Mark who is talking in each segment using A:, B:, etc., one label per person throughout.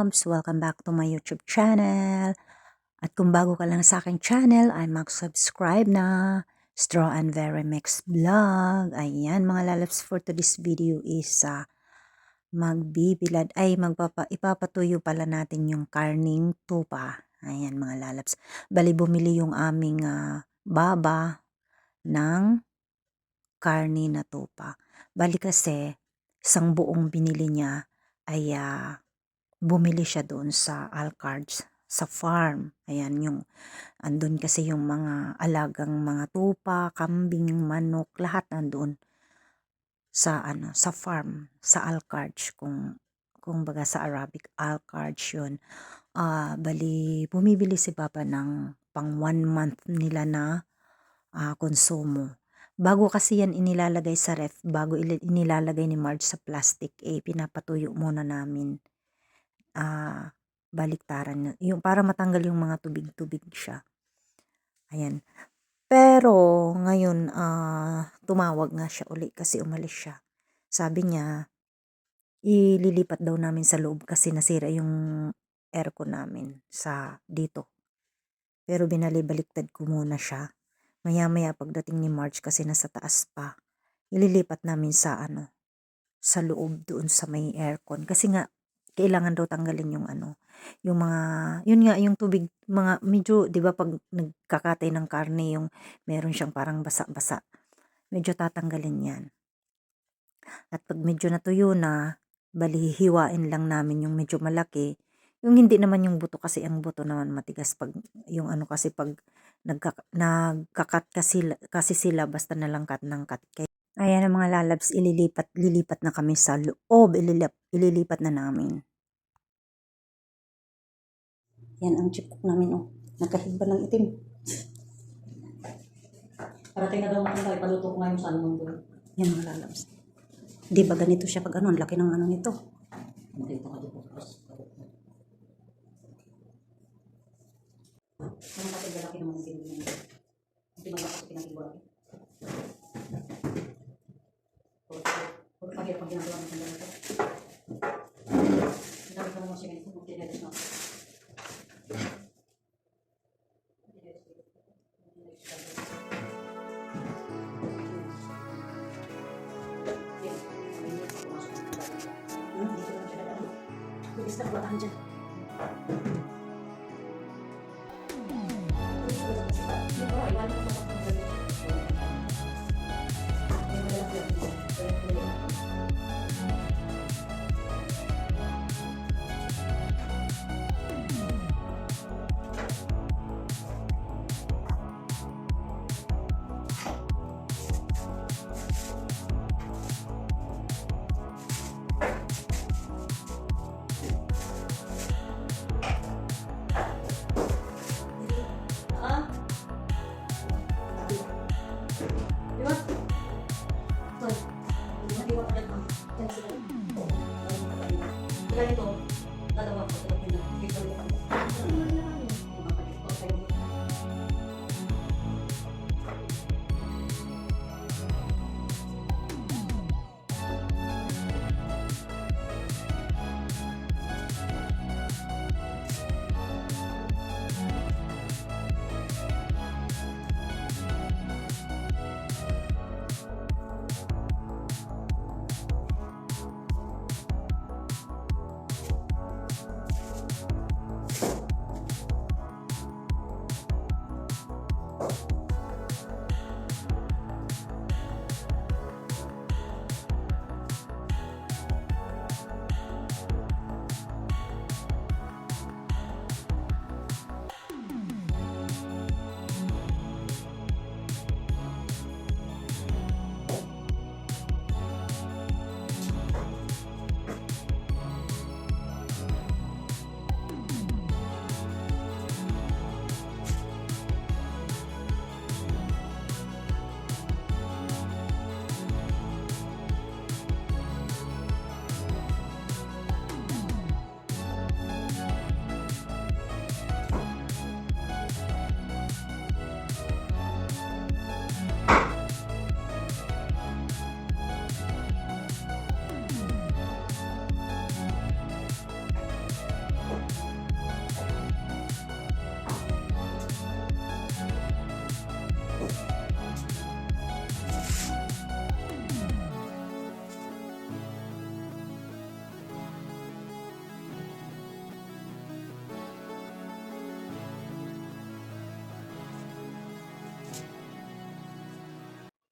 A: loves! Welcome back to my YouTube channel. At kung bago ka lang sa aking channel, ay mag-subscribe na. Straw and Very Mix Vlog. Ayan mga lalabs for today's video is uh, magbibilad ay magpapa, ipapatuyo pala natin yung karning tupa. Ayan mga lalabs. Bali bumili yung aming uh, baba ng karni na tupa. Bali kasi isang buong binili niya ay uh, bumili siya doon sa Alcards sa farm. Ayan yung andun kasi yung mga alagang mga tupa, kambing, manok, lahat nandoon sa ano sa farm sa Alcards kung kung baga sa Arabic Alcards yun. Uh, bali bumibili si Papa ng pang one month nila na uh, konsumo. Bago kasi yan inilalagay sa ref, bago inilalagay ni Marge sa plastic, eh pinapatuyo muna namin. Ah, baliktaran yung para matanggal yung mga tubig-tubig siya. Ayan. Pero ngayon ah, tumawag nga siya uli kasi umalis siya. Sabi niya ililipat daw namin sa loob kasi nasira yung aircon namin sa dito. Pero binalibaliktad ko muna siya Maya-maya pagdating ni March kasi nasa taas pa, ililipat namin sa ano, sa loob doon sa may aircon. Kasi nga, kailangan daw tanggalin yung ano, yung mga, yun nga, yung tubig, mga, medyo, di ba pag nagkakatay ng karne, yung meron siyang parang basa-basa, medyo tatanggalin yan. At pag medyo natuyo na, bali hiwain lang namin yung medyo malaki, yung hindi naman yung buto kasi ang buto naman matigas pag yung ano kasi pag nagka, nagkakat kasi, kasi sila basta nalangkat ng cut. Kaya, ayan ang mga lalabs ililipat lilipat na kami sa loob ililip, ililipat na namin. Yan ang chipok namin oh. Nagkahigba ng itim.
B: Parating na daw mga ipaluto ko ngayon sa anong doon.
A: Yan mga lalabs. Di ba ganito siya pag ano, ang laki ng ano nito.
B: Makita ka dito. Ano kasi lalaki naman ang pinili niya. Hindi man ako pinag-iwa. Puro pag pag ginagawa ng ganito.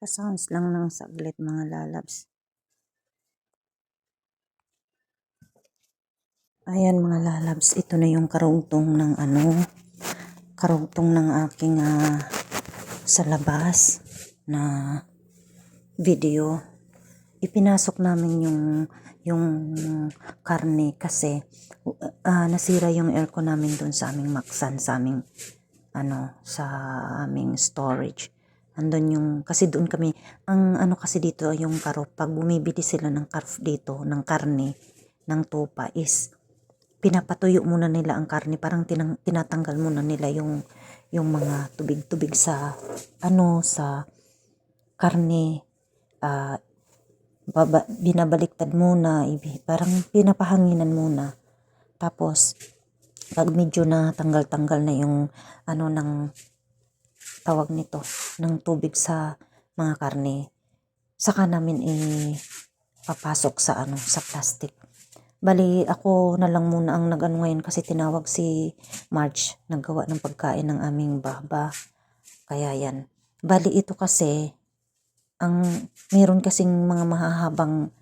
A: Pa-sounds lang ng saglit mga lalabs. Ayan mga lalabs, ito na yung karugtong ng ano, karugtong ng aking ah, sa labas na video. Ipinasok namin yung yung karne kasi ah, nasira yung aircon namin doon sa aming maksan, sa aming ano, sa aming storage. Andun yung, kasi doon kami, ang ano kasi dito, yung karop, pag bumibili sila ng karf dito, ng karne, ng tupa, is, pinapatuyo muna nila ang karne, parang tinang, tinatanggal muna nila yung, yung mga tubig-tubig sa, ano, sa karne, ah, baba, binabaliktad muna, parang pinapahanginan muna. Tapos, pag medyo na tanggal-tanggal na yung ano ng tawag nito, ng tubig sa mga karne, saka namin i papasok sa ano, sa plastic. Bali, ako na lang muna ang nag-ano ngayon kasi tinawag si March, naggawa ng pagkain ng aming baba. Kaya yan. Bali, ito kasi, ang meron kasing mga mahahabang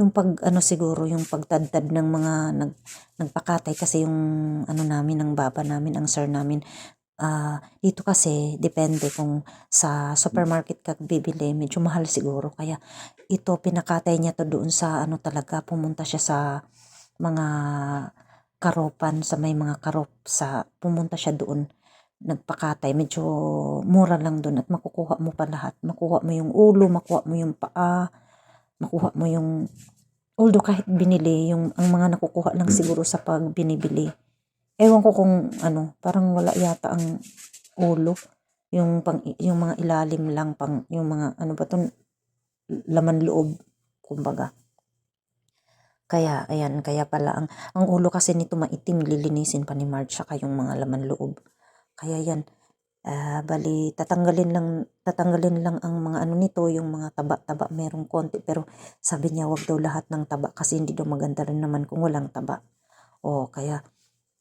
A: yung pag ano siguro yung pagtadtad ng mga nag nagpakatay kasi yung ano namin ng baba namin ang sir namin ah dito kasi depende kung sa supermarket ka bibili medyo mahal siguro. Kaya ito pinakatay niya to doon sa ano talaga pumunta siya sa mga karopan sa may mga karop sa pumunta siya doon. Nagpakatay. Medyo mura lang doon at makukuha mo pa lahat. Makuha mo yung ulo makuha mo yung paa makuha mo yung although kahit binili yung ang mga nakukuha lang siguro sa pag binibili ewan ko kung ano parang wala yata ang ulo. Yung pang yung mga ilalim lang pang yung mga ano ba to laman loob kumbaga. Kaya ayan kaya pala ang ang ulo kasi nito maitim lilinisin pa ni Marge saka yung mga laman loob. Kaya yan ah bali tatanggalin lang tatanggalin lang ang mga ano nito yung mga taba-taba merong konti pero sabi niya wag daw lahat ng taba kasi hindi daw maganda rin naman kung walang taba. O kaya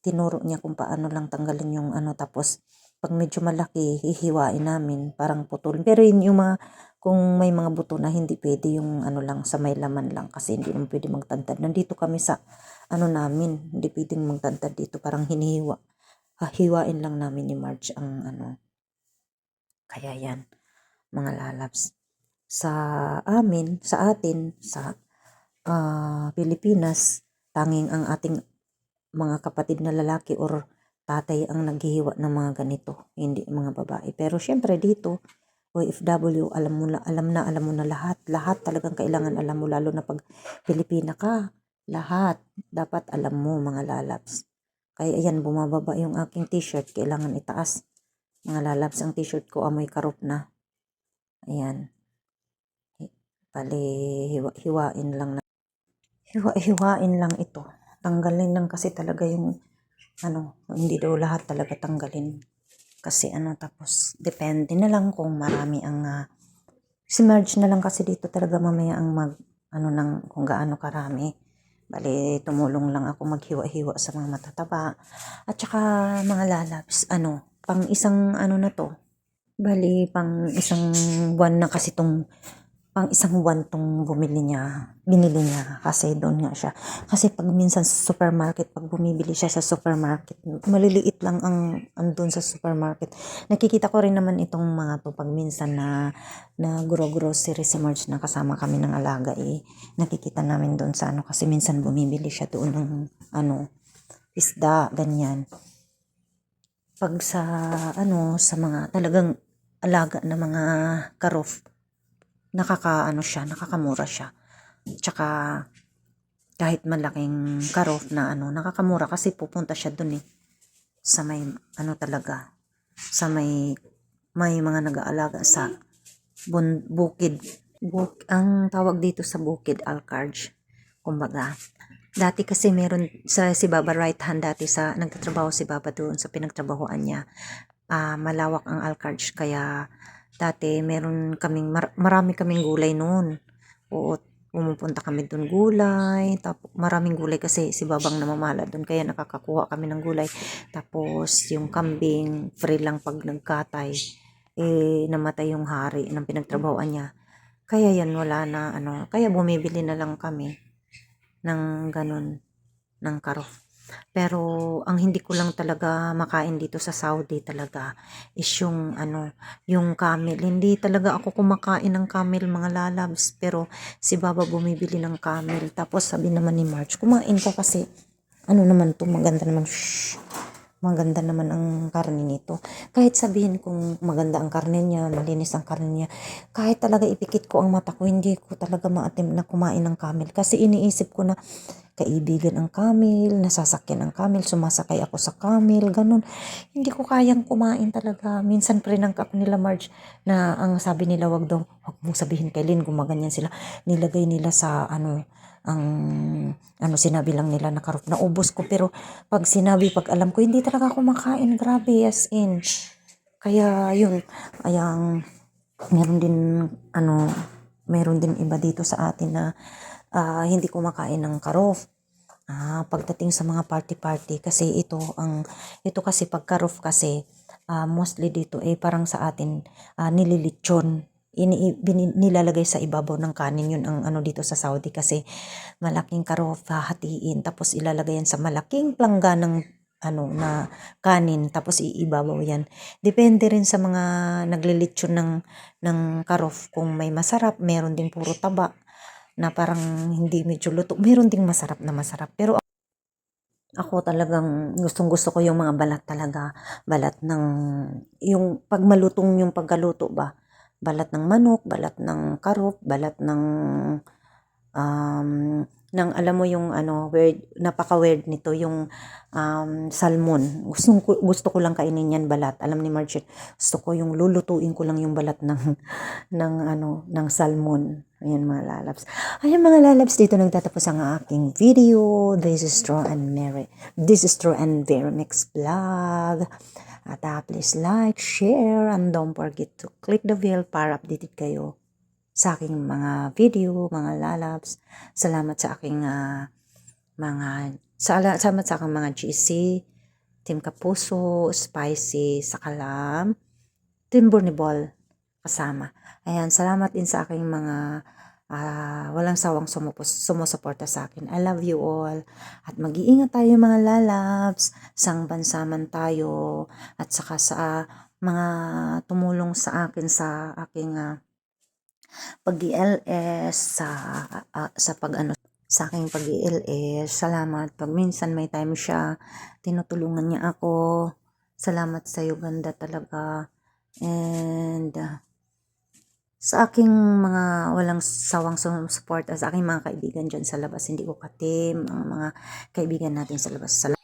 A: tinuro niya kung paano lang tanggalin yung ano tapos pag medyo malaki hihiwain namin parang putol. Pero yun yung mga kung may mga buto na hindi pwede yung ano lang sa may laman lang kasi hindi naman pwede magtantad. Nandito kami sa ano namin hindi pwedeng magtantad dito parang hinihiwa hiwain lang namin ni Marge ang ano. Kaya yan mga lalabs. Sa amin sa atin sa ah, Pilipinas tanging ang ating mga kapatid na lalaki or tatay ang naghihiwa ng mga ganito, hindi mga babae. Pero syempre dito, OFW, alam mo na, alam na, alam mo na lahat. Lahat talagang kailangan alam mo, lalo na pag Pilipina ka. Lahat, dapat alam mo mga lalabs. Kaya ayan, bumababa yung aking t-shirt, kailangan itaas. Mga lalabs, ang t-shirt ko amoy karop na. Ayan. Bali, hiwa, hiwain lang na. Hiwa, hiwain lang ito tanggalin lang kasi talaga yung ano, hindi daw lahat talaga tanggalin. Kasi ano, tapos depende na lang kung marami ang uh, si Marge na lang kasi dito talaga mamaya ang mag ano ng kung gaano karami. Bali, tumulong lang ako maghiwa-hiwa sa mga matataba. At saka mga lalabs, ano, pang isang ano na to. Bali, pang isang buwan na kasi tong pang isang buwan tong bumili niya, binili niya kasi doon nga siya. Kasi pag minsan sa supermarket, pag bumibili siya sa supermarket, maliliit lang ang andun sa supermarket. Nakikita ko rin naman itong mga to pag minsan na na grocery si Marge na kasama kami ng alaga eh. Nakikita namin doon sa ano kasi minsan bumibili siya doon ng ano isda, ganyan. Pag sa ano sa mga talagang alaga na mga karof, nakakaano siya, nakakamura siya. Tsaka kahit malaking karof na ano, nakakamura kasi pupunta siya dun eh. Sa may ano talaga, sa may may mga nag-aalaga sa bun, bukid. Buk, ang tawag dito sa bukid, Alcarge. Kumbaga, dati kasi meron sa si Baba right hand dati sa nagtatrabaho si Baba doon sa pinagtrabahoan niya. Ah, malawak ang Alcarge kaya dati meron kaming mar- marami kaming gulay noon. Oo, pumupunta kami doon gulay, tapos maraming gulay kasi si Babang namamala doon kaya nakakakuha kami ng gulay. Tapos yung kambing free lang pag nagkatay. eh, namatay yung hari ng pinagtrabahoan niya. Kaya yan, wala na, ano, kaya bumibili na lang kami ng ganun, ng karof. Pero ang hindi ko lang talaga makain dito sa Saudi talaga is yung ano, yung camel. Hindi talaga ako kumakain ng camel mga lalabs. Pero si Baba bumibili ng camel. Tapos sabi naman ni March, kumain ka kasi ano naman to, maganda naman. Shh, maganda naman ang karne nito. Kahit sabihin kung maganda ang karne niya, malinis ang karne niya, kahit talaga ipikit ko ang mata ko, hindi ko talaga ma-attempt na kumain ng camel. Kasi iniisip ko na kaibigan ang camel, nasasakyan ang camel, sumasakay ako sa camel, ganun. Hindi ko kayang kumain talaga. Minsan prinangkap nila Marge na ang sabi nila wag daw, wag mong sabihin kay Lynn, gumaganyan sila. Nilagay nila sa ano, ang ano sinabi lang nila na karop na ubos ko pero pag sinabi pag alam ko hindi talaga ako makain. Grabe as in. Kaya yun. Ayang meron din ano meron din iba dito sa atin na ah, hindi kumakain ng karof Ah, pagdating sa mga party-party kasi ito ang ito kasi pag karof kasi ah, mostly dito eh parang sa atin ah, nililitsyon ini nilalagay sa ibabaw ng kanin yun ang ano dito sa Saudi kasi malaking karof hahatiin tapos ilalagay yan sa malaking plangga ng ano na kanin tapos iibabaw yan depende rin sa mga naglilitsyon ng ng karof kung may masarap meron din puro taba na parang hindi medyo luto. Meron ding masarap na masarap. Pero ako talagang gustong gusto ko yung mga balat talaga. Balat ng, yung pag malutong yung pagkaluto ba? Balat ng manok, balat ng karop, balat ng, um, ng alam mo yung ano, weird, napaka-weird nito, yung um, salmon. Gusto, ko, gusto ko lang kainin yan balat. Alam ni Margit, gusto ko yung lulutuin ko lang yung balat ng, ng ano, ng salmon. Ayan mga lalabs. Ayan mga lalabs, dito nagtatapos ang aking video. This is Straw and Mary. This is Straw and Very Mix Vlog. At uh, please like, share, and don't forget to click the bell para updated kayo sa aking mga video, mga lalabs. Salamat sa aking ah, mga, sala- salamat sa aking mga GC, Team Kapuso, Spicy, Sakalam, Team Burnibol, kasama. Ayan, salamat din sa aking mga ah, walang sawang sumupos, sumusuporta sa akin. I love you all. At mag-iingat tayo mga lalabs, sang bansaman tayo, at saka sa mga tumulong sa akin sa aking ah, pag-ILS, sa, ah, sa pag ano, sa aking pag-ILS. Salamat. Pag minsan may time siya, tinutulungan niya ako. Salamat sa iyo, ganda talaga. And ah, sa aking mga walang sawang support sa aking mga kaibigan dyan sa labas, hindi ko katim, ang mga kaibigan natin sa labas.